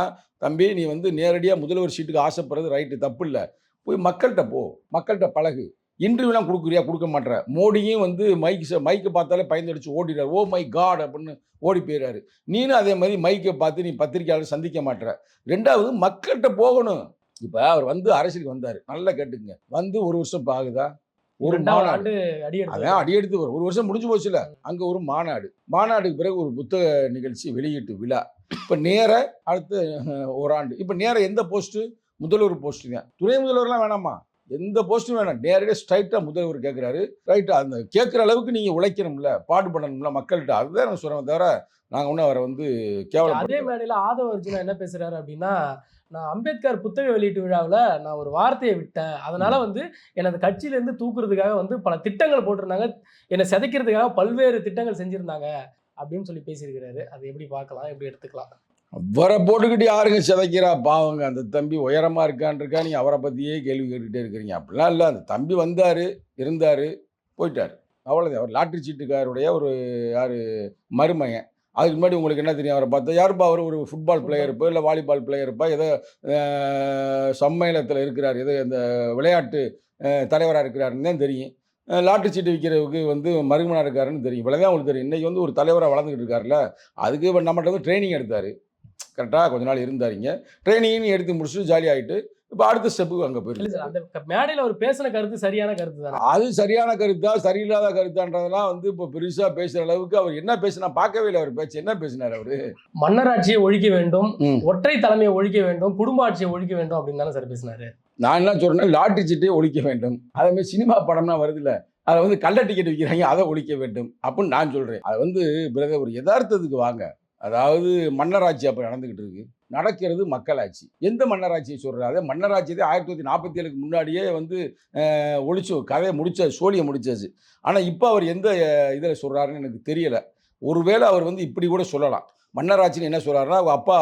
தம்பி நீ வந்து நேரடியாக முதல்வர் சீட்டுக்கு ஆசைப்படுறது ரைட்டு தப்பு இல்லை. போய் மக்கள்கிட்ட போ. மக்கள்கிட்ட பழகு. இன்டர்வியூலாம் கொடுக்குறியா? கொடுக்க மாட்டேற மோடியும் வந்து மைக் மைக்கை பார்த்தாலே பயந்தடிச்சு ஓடிடுறார். ஓ மை காட் அப்படின்னு ஓடி போயிடுறாரு. நீனும் அதே மாதிரி மைக்கை பார்த்து நீ பத்திரிக்கையாளர் சந்திக்க மாட்டேற ரெண்டாவது மக்கள்கிட்ட போகணும். இப்போ அவர் வந்து அரசியலுக்கு வந்தார். நல்லா கேட்டுக்குங்க. வந்து ஒரு வருஷம் இப்போ ஆகுதா? ஒரு மாநாடு. அதான் அடி எடுத்து வரும். ஒரு வருஷம் முடிஞ்சு போச்சுல. அங்கே ஒரு மாநாடு. மாநாடுக்கு பிறகு ஒரு புத்தக நிகழ்ச்சி வெளியீட்டு விழா. இப்போ நேர அடுத்த ஆண்டு இப்போ நேர எந்த போஸ்ட்டு முதல்வர் போஸ்ட் தான். துணை முதல்வர்லாம் வேணாமா? எந்த போஸ்ட்டும் வேணாம். நேரடியாக ஸ்ட்ரைட்டாக முதல்வர் கேட்குறாரு ரைட்டாக அந்த கேட்குற அளவுக்கு நீங்கள் உழைக்கணும்ல. பாடுபடணும்ல மக்கள்கிட்ட. அதுதான் நான் சொல்கிறேன் தவிர நாங்கள் ஒன்றும் அவரை வந்து அதே கேவலப்படுத்த மேடையில ஆதவ அர்ஜுனா என்ன பேசுறாரு அப்படின்னா நான் அம்பேத்கர் புத்தக வெளியீட்டு விழாவில் நான் ஒரு வார்த்தையை விட்டேன். அதனால வந்து எனது கட்சியில இருந்து தூக்குறதுக்காக வந்து பல திட்டங்கள் போட்டிருந்தாங்க. என்னை சிதைக்கிறதுக்காக பல்வேறு திட்டங்கள் செஞ்சிருந்தாங்க அப்படின்னு சொல்லி பேசியிருக்கிறாரு. அது எப்படி பார்க்கலாம்? எப்படி எடுத்துக்கலாம்? அவரை போட்டுக்கிட்டு யாருங்க சிதைக்கிறா? பாவங்க அந்த தம்பி உயரமாக இருக்கான் இருக்கா நீங்கள் அவரை பற்றியே கேள்வி கேட்டுக்கிட்டே இருக்கிறீங்க. அப்படிலாம் இல்லை. அந்த தம்பி வந்தார் இருந்தார் போயிட்டார். அவ்வளோதான் அவர் லாட்ரி சீட்டுக்காருடைய ஒரு யார் மருமையன் அதுக்கு முன்னாடி உங்களுக்கு என்ன தெரியும்? அவரை பார்த்தா யாருப்பா அவர்? ஒரு ஃபுட்பால் பிளேயருப்போ இல்லை வாலிபால் பிளேயருப்பா ஏதோ அஹ், சம்மேளனத்தில் இருக்கிறார். ஏதோ இந்த விளையாட்டு தலைவராக இருக்கிறாருன்னு தான் தெரியும். லாட்டரி சீட்டு விற்கிறதுக்கு வந்து மருமனாக இருக்காருன்னு தெரியும். இவ்வளோதான் உங்களுக்கு தெரியும். இன்றைக்கி வந்து ஒரு தலைவராக வளர்ந்துக்கிட்டு இருக்காருல்ல? அதுக்கு நம்மகிட்ட வந்து ட்ரைனிங் எடுத்தார். கரெக்டாக கொஞ்ச நாள் இருந்தாருங்க. ட்ரைனிங்னு எடுத்து முடிச்சுட்டு ஜாலி ஆகிட்டு இப்போ அடுத்த ஸ்டெப்புக்கு அங்கே போயிருக்கு அந்த மேடையில அவர் பேசின கருத்து சரியான கருத்து தானே? அது சரியான கருத்தா சரியில்லாத கருத்தான்றதெல்லாம் வந்து இப்போ பெருசாக பேசுகிற அளவுக்கு அவர் என்ன பேசினா பார்க்கவே இல்லை அவர் பேச்சு. என்ன பேசினார் அவர்? மன்னராட்சியை ஒழிக்க வேண்டும். ஒற்றை தலைமையை ஒழிக்க வேண்டும் குடும்ப ஆட்சியை ஒழிக்க வேண்டும் அப்படின்னு தானே சார் பேசினாரு? நான் என்ன சொல்றேன் லாட்டரி சீட்டை ஒழிக்க வேண்டும். அதே மாதிரி சினிமா படம்னா வருதுல்ல அதை வந்து கள்ள டிக்கெட் விற்கிறாங்க அதை ஒழிக்க வேண்டும் அப்படின்னு நான் சொல்கிறேன் அது வந்து பிரதர் ஒரு யதார்த்தத்துக்கு வாங்க. அதாவது மன்னராட்சி அப்போ நடந்துக்கிட்டு இருக்கு. நடக்கிறது மக்களாட்சி. எந்த மன்னராட்சியை சொல்கிறாரு மன்னராட்சி தான் ஆயிரத்தி தொள்ளாயிரத்தி நாற்பத்தி ஏழுக்கு முன்னாடியே வந்து ஒழிச்சு கதையை முடிச்ச சோழியை முடிச்சாச்சு. ஆனால் இப்போ அவர் எந்த இதில் சொல்கிறாருன்னு எனக்கு தெரியலை. ஒருவேளை அவர் வந்து இப்படி கூட சொல்லலாம். மன்னராட்சின்னு என்ன சொல்கிறாருன்னா அவங்க அப்பா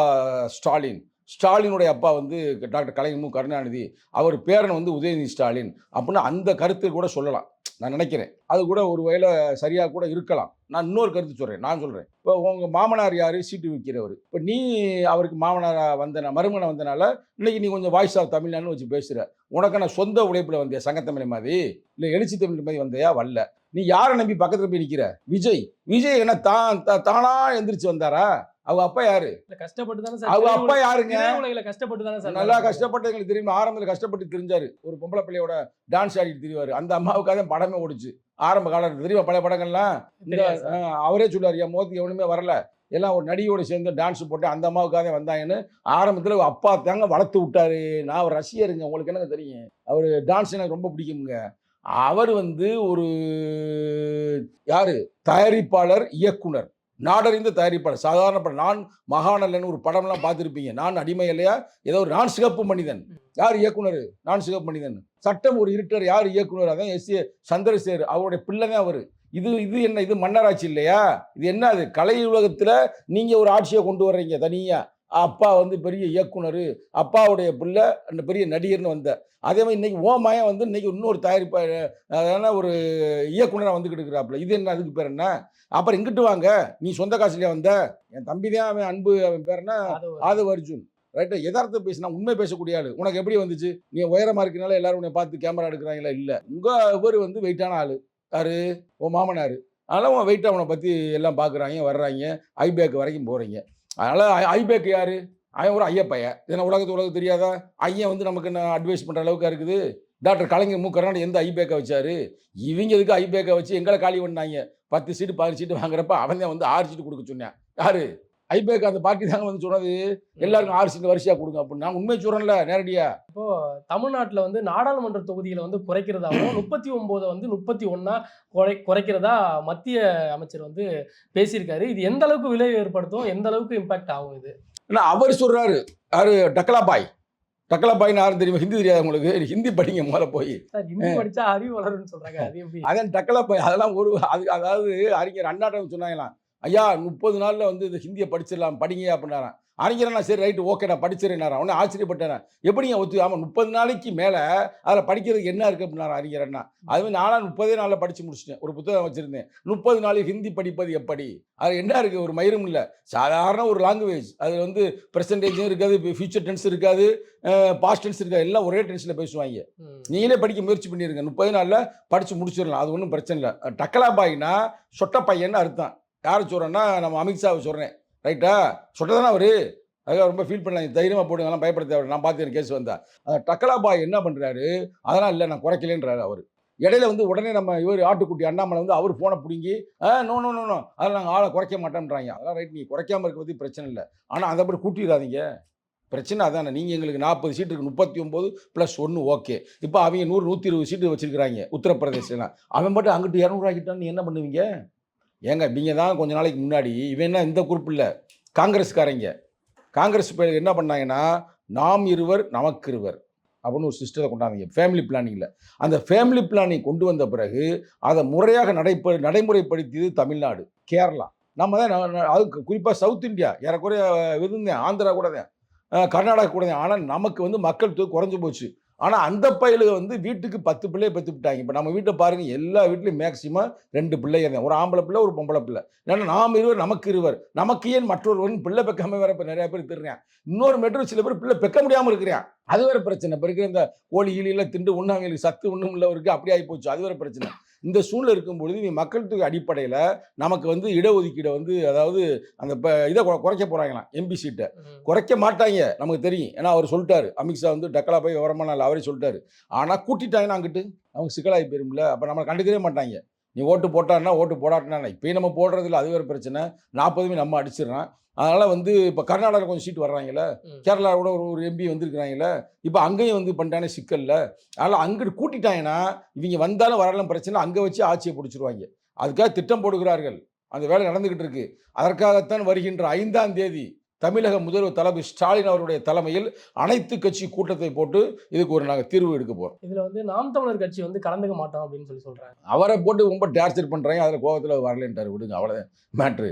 ஸ்டாலின். ஸ்டாலினுடைய அப்பா வந்து டாக்டர் கலைஞர் மு. கருணாநிதி. அவர் பேரன் வந்து உதயநிதி ஸ்டாலின். அப்படின்னு அந்த கருத்து கூட சொல்லலாம். நான் நினைக்கிறேன். அது கூட ஒரு வகையில் சரியாக கூட இருக்கலாம். நான் இன்னொரு கருத்து சொல்கிறேன் நான் சொல்கிறேன் இப்போ உங்கள் மாமனார் யார்? சீட்டு விற்கிறவர் இப்போ நீ அவருக்கு மாமனாராக வந்தன மருமனை வந்தனால இன்னைக்கு நீ கொஞ்சம் வாய்ஸ் ஆஃப் தமிழ்னான்னு வச்சு பேசுகிற உனக்கு நான் சொந்த உழைப்பில் வந்தியா? சங்கத்தமிழ் மாதிரி? இல்லை எழுச்சி தமிழ் மாதிரி வந்தையா? வரல. நீ யாரை நம்பி பக்கத்தில் போய் நிற்கிற விஜய். விஜய் என்ன தான் தா- தானா எந்திரிச்சு வந்தாரா? அவங்க அப்பா யாரு? கஷ்டப்பட்டு தானே அவங்க சார் அப்பா யாருங்க? கஷ்டப்பட்டு தானே சார் நல்லா கஷ்டப்பட்டு எங்களுக்கு தெரியும். ஆரம்பத்தில் கஷ்டப்பட்டு தெரிஞ்சாரு. ஒரு பொம்பளை பிள்ளையோட டான்ஸ் ஆடிட்டு தெரிவாரு. அந்த அம்மாவுக்காக தான் படமே ஓடிச்சு. ஆரம்ப காலத்துல தெரியுமா பழைய படங்கள்லாம்? இந்த அவரே சொல்லுவார் என் மோத்துக்கு எவனுமே வரல. எல்லாம் ஒரு நடிகையோட சேர்ந்து டான்ஸ் போட்டு அந்த அம்மாவுக்காக வந்தாங்கன்னு ஆரம்பத்தில் அப்பா தாங்க வளர்த்து விட்டாரு. நான் ஒரு ரசிகருங்க. உங்களுக்கு என்னங்க தெரியும்? அவர் டான்ஸ் எனக்கு ரொம்ப பிடிக்குங்க அவர் வந்து ஒரு யாரு? தயாரிப்பாளர் இயக்குனர். நாடறிந்து தயாரிப்பாளர். சாதாரண படம். நான் மகாநல்லன் ஒரு படம்லாம் பார்த்துருப்பீங்க. நான் அடிமை இல்லையா? ஏதோ ஒரு நான் சிகப்பு மனிதன். யார் இயக்குனர்? நான் சிகப்பு மனிதன். சட்டம் ஒரு இருட்டர். யார் இயக்குனர்? அதான் எஸ் ஏ சந்திரசேகர். அவருடைய பிள்ளை தான் அவர். இது இது என்ன? இது மன்னராட்சி இல்லையா? இது என்ன அது? கலை உலகத்தில் நீங்கள் ஒரு ஆட்சியை கொண்டு வர்றீங்க தனியாக அப்பா வந்து பெரிய இயக்குனர் அப்பாவுடைய பிள்ளை அந்த பெரிய நடிகர்னு வந்த. அதே மாதிரி இன்னைக்கு ஓ மயன் வந்து இன்னைக்கு இன்னொரு தயாரிப்பா அதான ஒரு இயக்குனராக வந்துக்கிட்டு இருக்கிறாப்புல. இது என்ன அதுக்கு பேர் என்ன? அப்புறம் இங்கிட்டு வாங்க. நீ சொந்த காசுலேயே வந்த? என் தம்பி தான் அவன் அன்பு அவன் பேர் என்ன ஆதவ அர்ஜுன். ரைட்டா யதார்த்தம் பேசினா உண்மை பேசக்கூடிய ஆளு. உனக்கு எப்படி வந்துச்சு? நீ உயரமா இருக்கனால எல்லாரும் உன்னை பார்த்து கேமரா எடுக்கிறாங்களா? இல்ல. உங்க இவர் வந்து வெயிட்டான ஆளு. யாரு? உன் மாமனார். அதனால உன் வெயிட் அவனை பத்தி எல்லாம் பார்க்குறாங்க வர்றாங்க ஐபேக் வரைக்கும் போறீங்க. அதனால் ஐபேக் யார்? அவன் ஒரு ஐயப்பைய. ஏன்னா உலகத்து உலகம் தெரியாதா? ஐயன் வந்து நமக்கு என்ன அட்வைஸ் பண்ணுற அளவுக்கு இருக்குது? டாக்டர் கலைஞர் மு. கருணாநிதி எந்த ஐபேக்கை வச்சார்? இவங்க எதுக்கு ஐபேக்கை வச்சு எங்களை காலி பண்ணாங்க? பத்து சீட்டு பதினஞ்சு சீட்டு வாங்குறப்ப அவன் தான் வந்து ஆறு சீட்டு கொடுக்க சொன்னேன். யார்? ஐபேக் அந்த பார்ட்டி தாங்க வந்து சொன்னது எல்லாருக்கும் ஆறு சீட்டு வரிசையா கொடுங்க அப்படின்னு. நான் உண்மை சொல்றேன்ல நேரடியா. தமிழ்நாட்டுல வந்து நாடாளுமன்ற தொகுதிகளை வந்து குறைக்கிறதாவும் முப்பத்தி ஒன்பதை வந்து முப்பத்தி ஒன்னா குறை குறைக்கிறதா மத்திய அமைச்சர் வந்து பேசியிருக்காரு. இது எந்த அளவுக்கு விளைவு ஏற்படுத்தும் எந்த அளவுக்கு இம்பாக்ட் ஆகும் இது? ஏன்னா அவர் சொல்றாரு யாரு? டக்கலா பாய் டக்கலா பாய்னு யாரும் தெரியுமா? ஹிந்தி தெரியாது உங்களுக்கு? ஹிந்தி படிங்க முதல்ல போய். ஹிந்தி படிச்சா அறிவு வளரும்னு சொல்றாங்க அதான் டக்கலா பாய் அதெல்லாம் ஒரு அது அதாவது அறிஞர் அண்ணாட்டம் சொன்னாங்களாம். ஐயா முப்பது நாள்ல வந்து இந்த ஹிந்தியை படிச்சிடலாம் படிங்க அப்படின்னாராம். அறிஞர் நான் சரி ரைட்டு ஓகே நான் படிச்சிருந்தேன் உடனே ஆச்சரியப்பட்டேன் எப்படிங்க ஒத்து ஆமாம் முப்பது நாளைக்கு மேலே அதில் படிக்கிறதுக்கு என்ன இருக்குது அப்படின்னாரு அறிஞர் அண்ணா அதுமாதிரி நானும் முப்பதே நாளில் படித்து முடிச்சிட்டேன். ஒரு புத்தகம் வச்சுருந்தேன். முப்பது நாளில் ஹிந்தி படிப்பது எப்படி? அது என்ன இருக்குது ஒரு மயிரும் இல்லை. சாதாரண ஒரு லாங்குவேஜ் அது வந்து ப்ரெசன்டேஜும் இருக்காது ஃபியூச்சர் டென்ஸ் இருக்காது பாஸ்ட் டென்ஸ் இருக்காது. எல்லாம் ஒரே டென்ஸில் பேசுவாங்க. நீங்களே படிக்க முயற்சி பண்ணிருங்க. முப்பது நாளில் படித்து முடிச்சிடலாம். அது ஒன்றும் பிரச்சனை இல்லை. டக்கலா பாய்னா சொட்ட பையன்னு அர்த்தம். யாரை சொல்கிறேன்னா நம்ம அமித்ஷாவை சொல்கிறேன் ரைட்டா சொல்கிறதானே அவர்? அதுக்காக ரொம்ப ஃபீல் பண்ணலாம் தைரியமாக போடுங்கலாம் பயப்பட தேவை நான் பார்த்து கேஸ் வந்தா. அந்த டக்கலா பாய் என்ன பண்ணுறாரு அதெல்லாம் இல்லை நான் குறைக்கலன்றாரு அவர். இடையில வந்து உடனே நம்ம இவர் ஆட்டுக்குட்டி அண்ணாமலை வந்து அவர் ஃபோனை பிடுங்கி ah no no no no அதில் நாங்கள் ஆளை குறைக்க மாட்டோம்ன்றாங்க. அதெல்லாம் ரைட் நீங்கள் குறைக்காமல் இருக்க பற்றி பிரச்சனை இல்லை. ஆனால் அதை பற்றி கூட்டிடாதீங்க. பிரச்சனை அதானே. நீங்கள் எங்களுக்கு நாற்பது சீட்டு முப்பத்தி ஒம்பது ப்ளஸ் ஒன்று ஓகே இப்போ அவங்க நூறு நூற்றி இருபது சீட்டு வச்சிருக்கிறாங்க. உத்தரப்பிரதேசலாம் அவன் மட்டும் அங்கிட்டு இரநூறுவாக்கிட்டான்னு கிட்டான்னு என்ன பண்ணுவீங்க? ஏங்க இவங்க தான் கொஞ்ச நாளைக்கு முன்னாடி இவன் என்ன இந்த குரூப் இல்லை? காங்கிரஸ்காரங்க. காங்கிரஸ் பேர் என்ன பண்ணாங்கன்னா நாம் இருவர் நமக்கு இருவர் அப்படின்னு ஒரு சிஸ்டத்தை கொண்டாந்தீங்க. ஃபேமிலி பிளானிங்கில் அந்த ஃபேமிலி பிளானிங் கொண்டு வந்த பிறகு அதை முறையாக நடைபெ நடைமுறைப்படுத்தியது தமிழ்நாடு கேரளா. நம்ம தான் அதுக்கு குறிப்பாக சவுத் இந்தியா ஏறக்குறைய இருந்தேன் ஆந்திரா கூட தான் கர்நாடகா கூட தான். ஆனால் நமக்கு வந்து மக்கள் தொகை குறைஞ்சு போச்சு. ஆனால் அந்த பயிலுக வந்து வீட்டுக்கு பத்து பிள்ளையை பெற்று விட்டாங்க. இப்போ நம்ம வீட்டை பாருங்க எல்லா வீட்லையும் மேக்சிமம் ரெண்டு பிள்ளைங்க தான் ஒரு ஆம்பளை பிள்ளை ஒரு பொம்பளை பிள்ளை. ஏன்னா நாம் இருவர் நமக்கு இருவர். நமக்கு ஏன் மற்றொருவன் பிள்ளை பெக்காம வேற இப்போ நிறைய பேர் திருறேன் இன்னொரு மெட்ரோ சில பேர் பிள்ளை பெக்க முடியாமல் இருக்கிறேன். அது வேற பிரச்சனை. இப்போ இருக்கிற இந்த கோழி கிளியெல்லாம் திண்டு உண்ணாங்களுக்கு சத்து ஒன்றும் இல்லை இருக்கு. அப்படி ஆகி போச்சு அது வேற பிரச்சனை. இந்த சூழ்நிலை இருக்கும் பொழுது நீ மக்கள் தொகை அடிப்படையில் நமக்கு வந்து இடஒதுக்கீடை வந்து அதாவது அந்த இப்போ இதை குறை- குறைக்க போகிறாங்களாம் எம்பி சீட்டை. குறைக்க மாட்டாங்க நமக்கு தெரியும். ஏன்னா அவர் சொல்லிட்டாரு. அமித்ஷா வந்து டக்கலா போய் விவரமா நாள் அவரே சொல்லிட்டாரு. ஆனால் கூட்டிட்டாங்கன்னா அங்கிட்டு அவங்க சிக்கலாகி போயிரும்ல. அப்போ நம்ம கண்டுக்கவே மாட்டாங்க. நீ ஓட்டு போட்டான்னா ஓட்டு போடாட்டினா இப்போயும் நம்ம போடுறதில்ல அது வேறு பிரச்சனை. நாற்பதுமே நம்ம அடிச்சிடறோம் அதனால் வந்து இப்போ கர்நாடகாவில் கொஞ்சம் சீட் வர்றாங்கல்ல ம். கேரளா கூட ஒரு ஒரு எம்பி வந்திருக்கிறாங்கல்ல இப்போ அங்கேயும் வந்து பண்ணிட்டானே சிக்கல்ல. அதனால் அங்கிட்டு கூட்டிட்டாங்கன்னா இவங்க வந்தாலும் வரலாம் பிரச்சனை அங்கே வச்சு ஆட்சியை பிடிச்சிருவாங்க. அதுக்காக திட்டம் போடுகிறார்கள். அந்த வேலை நடந்துக்கிட்டு இருக்கு. அதற்காகத்தான் வருகின்ற ஐந்தாம் தேதி தமிழக முதல்வர் தளபதி ஸ்டாலின் அவருடைய தலைமையில் அனைத்து கட்சி கூட்டத்தை போட்டு இதுக்கு ஒரு நாங்கள் தீர்வு எடுக்க போகிறோம் இதுல வந்து நாம் தமிழர் கட்சி வந்து கலந்துக்க மாட்டோம் அப்படின்னு சொல்லி சொல்றாங்க. அவரை போட்டு ரொம்ப டார்ச்சர் பண்ணுறாங்க அதில் கோபத்தில் வரலன்ட்டார் விடுங்க அவ்வளோதான் மேட்ரு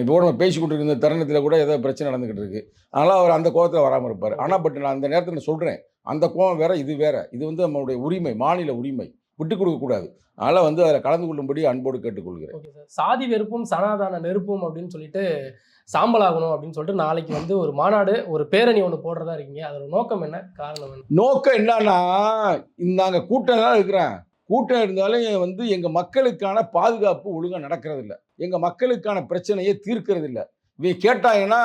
இப்போ நம்ம பேசி கொண்டிருக்கிற தருணத்தில் கூட ஏதோ பிரச்சனை நடந்துக்கிட்டு இருக்கு. அதனால் அவர் அந்த கோபத்தில் வராமல் இருப்பார். ஆனால் பட் நான் அந்த நேரத்தில் சொல்கிறேன் அந்த கோபம் வேற இது வேற. இது வந்து நம்மளுடைய உரிமை மாநில உரிமை. விட்டு கொடுக்கக்கூடாது அதனால் வந்து அதில் கலந்து கொள்ளும்படி அன்போடு கேட்டுக்கொள்கிறேன். சாதி வெறுப்பும் சனாதன நெருப்பும் அப்படின்னு சொல்லிட்டு சாம்பலாகணும் அப்படின்னு சொல்லிட்டு நாளைக்கு வந்து ஒரு மாநாடு ஒரு பேரணி ஒன்று போடுறதா இருக்கீங்க. அதோட நோக்கம் என்ன? காரணம் என்ன? நோக்கம் என்னன்னா நாங்கள் கூட்டம் தான் இருக்கிறேன். கூட்டம் இருந்தாலும் வந்து எங்கள் மக்களுக்கான பாதுகாப்பு ஒழுங்காக நடக்கிறதில்ல. எங்கள் மக்களுக்கான பிரச்சனையை தீர்க்கறதில்ல. இவங்க கேட்டாங்கன்னா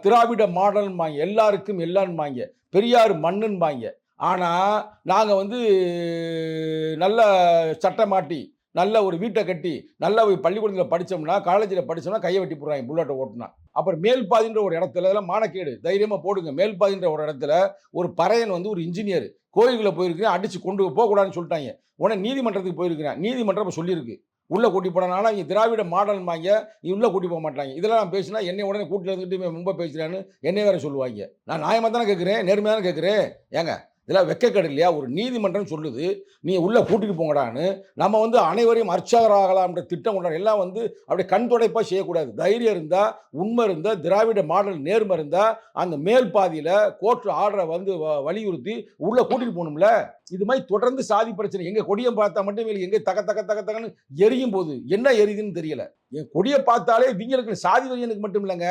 திராவிட மாடல்பாங்க எல்லாருக்கும் எல்லான்பாங்க. பெரியார் மண்ணுன்பாங்க. ஆனால் நாங்கள் வந்து நல்ல சட்டமாட்டி நல்ல ஒரு வீட்டை கட்டி நல்ல ஒரு பள்ளிக்கூடத்தில் படித்தோம்னா காலேஜில் படித்தோம்னா கையை வெட்டி போடுறாங்க புல்லட்டை ஓட்டுனா. அப்புறம் மேல்பாதின்ற ஒரு இடத்துல இதெல்லாம் மானக்கேடு. தைரியமாக போடுங்க. மேல்பாதின்ற ஒரு இடத்துல ஒரு பறையன் வந்து ஒரு இன்ஜினியர் கோயிலுக்குள்ள போயிருக்கேன் அடித்து கொண்டு போகக்கூடாதுன்னு சொல்லிட்டாங்க. உடனே நீதிமன்றத்துக்கு போயிருக்கிறேன். நீதிமன்றம் இப்ப சொல்லியிருக்கு. உள்ளே கூட்டி போனாலும் இங்கே திராவிட மாடல் வாங்க நீ உள்ளே கூட்டி போக மாட்டாங்க. இதெல்லாம் நான் பேசினா என்னை உடனே கூட்டில் இருந்துட்டு ரொம்ப பேசுகிறான்னு என்னை வேற சொல்லுவாங்க. நான் நியாயமாக தானே கேட்குறேன் நேர்மையாக தானே கேட்குறேன் ஏங்க? இதெல்லாம் வெக்கக்கேடு இல்லையா? ஒரு நீதிமன்றம் சொல்லுது நீ உள்ளே கூட்டிகிட்டு போங்கடான்னு. நம்ம வந்து அனைவரையும் அர்ச்சகராகலாம்ன்ற திட்டம் கொண்டாட எல்லாம் வந்து அப்படியே கண் துடைப்பாக செய்யக்கூடாது. தைரியம் இருந்தால் உண்மை இருந்தால் திராவிட மாடல் நேர்மை இருந்தால் அந்த மேல் பாதியில் கோர்ட்டு ஆர்டரை வந்து வ- வலியுறுத்தி உள்ளே கூட்டிகிட்டு போகணும்ல? இது மாதிரி தொடர்ந்து சாதி பிரச்சனை. எங்க கொடியை பார்த்தா மட்டும் இவங்களுக்கு எங்க தக்க தக்க தக்க தக்கன்னு எரியும் போது என்ன எரியுதுன்னு தெரியல. என் கொடியை பார்த்தாலே இவங்களுக்கு சாதி வரியனுக்கு மட்டும் இல்லைங்க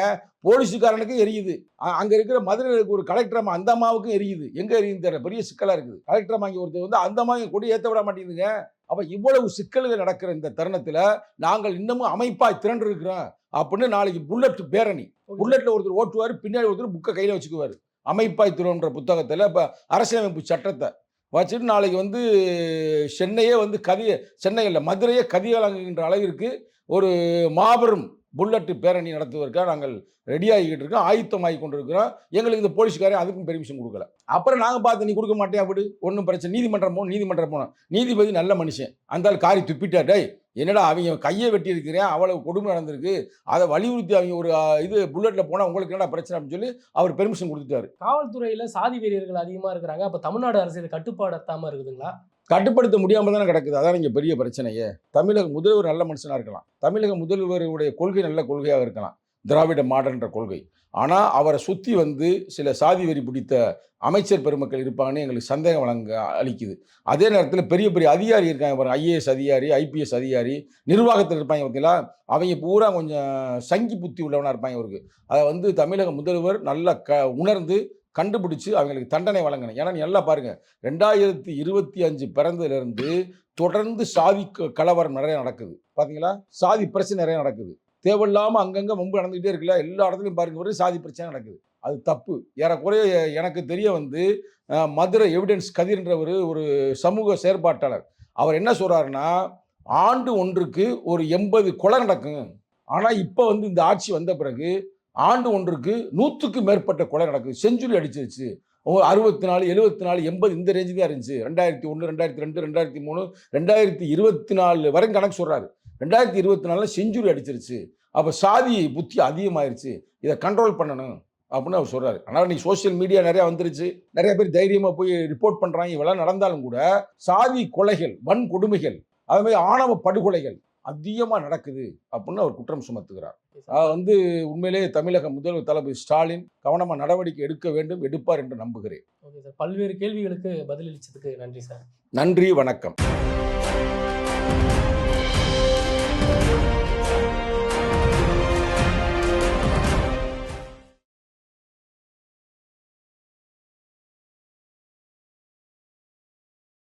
போலீஸுக்காரனுக்கும் எரியுது. அங்க இருக்கிற மதுரையில் ஒரு கலெக்டர் அம்மா அந்த அம்மாவுக்கும் எரியுது. எங்க எரியுதுன்னு தெரியல பெரிய சிக்கலா இருக்குது. கலெக்டர் அம்மா ஒருத்தர் வந்து அந்த அம்மா கொடி ஏத்த விட மாட்டேங்குதுங்க. அப்ப இவ்வளவு சிக்கல்கள் நடக்கிற இந்த தருணத்துல நாங்கள் இன்னமும் அமைப்பாய் திரண்டு இருக்கிறோம் அப்படின்னு நாளைக்கு புல்லட் பேரணி. புல்லட்ல ஒருத்தர் ஓட்டுவார் பின்னாடி ஒருத்தர் புக்கை கையில வச்சுக்குவார். அமைப்பாய் திருவன்ற புத்தகத்துல இப்ப அரசியலமைப்பு சட்டத்தை வச்சுட்டு நாளைக்கு வந்து சென்னையே வந்து கதிய சென்னை இல்லை மதுரையே கதிகலங்குகின்ற அளவிற்கு ஒரு மாபெரும் புல்லட்டு பேரணி நடத்துவதற்காக நாங்கள் ரெடி ஆகிக்கிட்டு இருக்கோம் ஆயுத்தமாகி கொண்டிருக்கிறோம். எங்களுக்கு இந்த போலீஸ்காரே அதுக்கும் பெர்மிஷன் கொடுக்கல. அப்புறம் நாங்கள் பார்த்து நீ கொடுக்க மாட்டேன் அப்படி ஒன்றும் பிரச்சனை நீதிமன்றம் போகணும் நீதிமன்றம் போனோம் நீதிபதி நல்ல மனுஷன். அந்த காரி துப்பிட்டா டேய் என்னடா அவங்க கையை வெட்டி இருக்கிறேன் அவ்வளவு கொடுமை நடந்திருக்கு. அதை வலியுறுத்தி அவங்க ஒரு இது புல்லட்டில் போனால் உங்களுக்கு என்னடா பிரச்சனை? அப்படின்னு சொல்லி அவர் பெர்மிஷன் கொடுத்துட்டாரு. காவல்துறையில் சாதி வீரர்கள் அதிகமாக இருக்கிறாங்க. அப்போ தமிழ்நாடு அரசு இதை இருக்குதுங்களா? கட்டுப்படுத்த முடியாமல் தானே கிடக்குது. அதான் இங்கே பெரிய பிரச்சனையே. தமிழக முதல்வர் நல்ல மனுஷனாக இருக்கலாம். தமிழக முதல்வருடைய கொள்கை நல்ல கொள்கையாக இருக்கலாம். திராவிட மாடல்ன்ற கொள்கை. ஆனால் அவரை சுற்றி வந்து சில சாதி வரி பிடித்த அமைச்சர் பெருமக்கள் இருப்பாங்கன்னு எங்களுக்கு சந்தேகம் வழங்க அளிக்குது. அதே நேரத்தில் பெரிய பெரிய அதிகாரி இருக்காங்க பாருங்க. ஐஏஎஸ் அதிகாரி ஐபிஎஸ் அதிகாரி நிர்வாகத்தில் இருப்பாங்க பார்த்தீங்களா அவங்க பூரா கொஞ்சம் சங்கி புத்தி உள்ளவனாக இருப்பாங்க அவருக்கு அதை வந்து தமிழக முதல்வர் நல்லா க உணர்ந்து கண்டுபிடிச்சு அவங்களுக்கு தண்டனை வழங்கணும் ஏன்னா நல்லா பாருங்கள் ரெண்டாயிரத்தி இருபத்தி அஞ்சு பிறந்ததுலேருந்து தொடர்ந்து சாதி க- கலவரம் நிறைய நடக்குது. பார்த்தீங்களா சாதி பிரச்சனை நிறைய நடக்குது. தேவையில்லாமல் அங்கங்கே முன்பு நடந்துகிட்டே இருக்குல்ல எல்லா இடத்துலையும் பாருங்க ஒரு சாதி பிரச்சனை நடக்குது. அது தப்பு. ஏறக்குறைய எனக்கு தெரிய வந்து மதுரை எவிடன்ஸ் கதிர்ன்றவர் ஒரு சமூக செயற்பாட்டாளர். அவர் என்ன சொல்கிறாருன்னா ஆண்டு ஒன்றுக்கு ஒரு எண்பது கொலை நடக்கும். ஆனால் இப்போ வந்து இந்த ஆட்சி வந்த பிறகு ஆண்டு ஒன்றுக்கு நூற்றுக்கு மேற்பட்ட கொலை நடக்குது. செஞ்சுரி அடிச்சிருச்சு. அறுபத்தி நாலு எழுபத்தி நாலு எண்பது இந்த ரேஞ்சு தான் இருந்துச்சு. ரெண்டாயிரத்தி ஒன்று ரெண்டாயிரத்தி ரெண்டு ரெண்டாயிரத்தி மூணு ரெண்டாயிரத்தி இருபத்தி நாலு வரைக்கும் கணக்கு சொல்கிறாரு ரெண்டாயிரத்தி இருபத்தி நாலில் செஞ்சுரி அடிச்சிருச்சு. அப்போ சாதி புத்தி அதிகமாயிருச்சு. இதை கண்ட்ரோல் பண்ணணும் அப்படின்னு அவர் சொல்கிறாரு ஆனால் இன்னைக்கு சோஷியல் மீடியா நிறையா வந்துருச்சு. நிறைய பேர் தைரியமாக போய் ரிப்போர்ட் பண்ணுறாங்க இவெல்லாம் நடந்தாலும் கூட சாதி கொலைகள் வன்கொடுமைகள் அது மாதிரி ஆணவ படுகொலைகள் அதிகமாக நடக்குது அப்படின்னு அவர் குற்றம் சுமத்துகிறார். வந்து உண்மையிலேயே தமிழக முதல்வர் தளபதி ஸ்டாலின் கவனமாக நடவடிக்கை எடுக்க வேண்டும் எடுப்பார் என்று நம்புகிறேன். Okay sir. பல்வேறு கேள்விகளுக்கு பதிலளிச்சதுக்கு நன்றி சார். நன்றி வணக்கம்.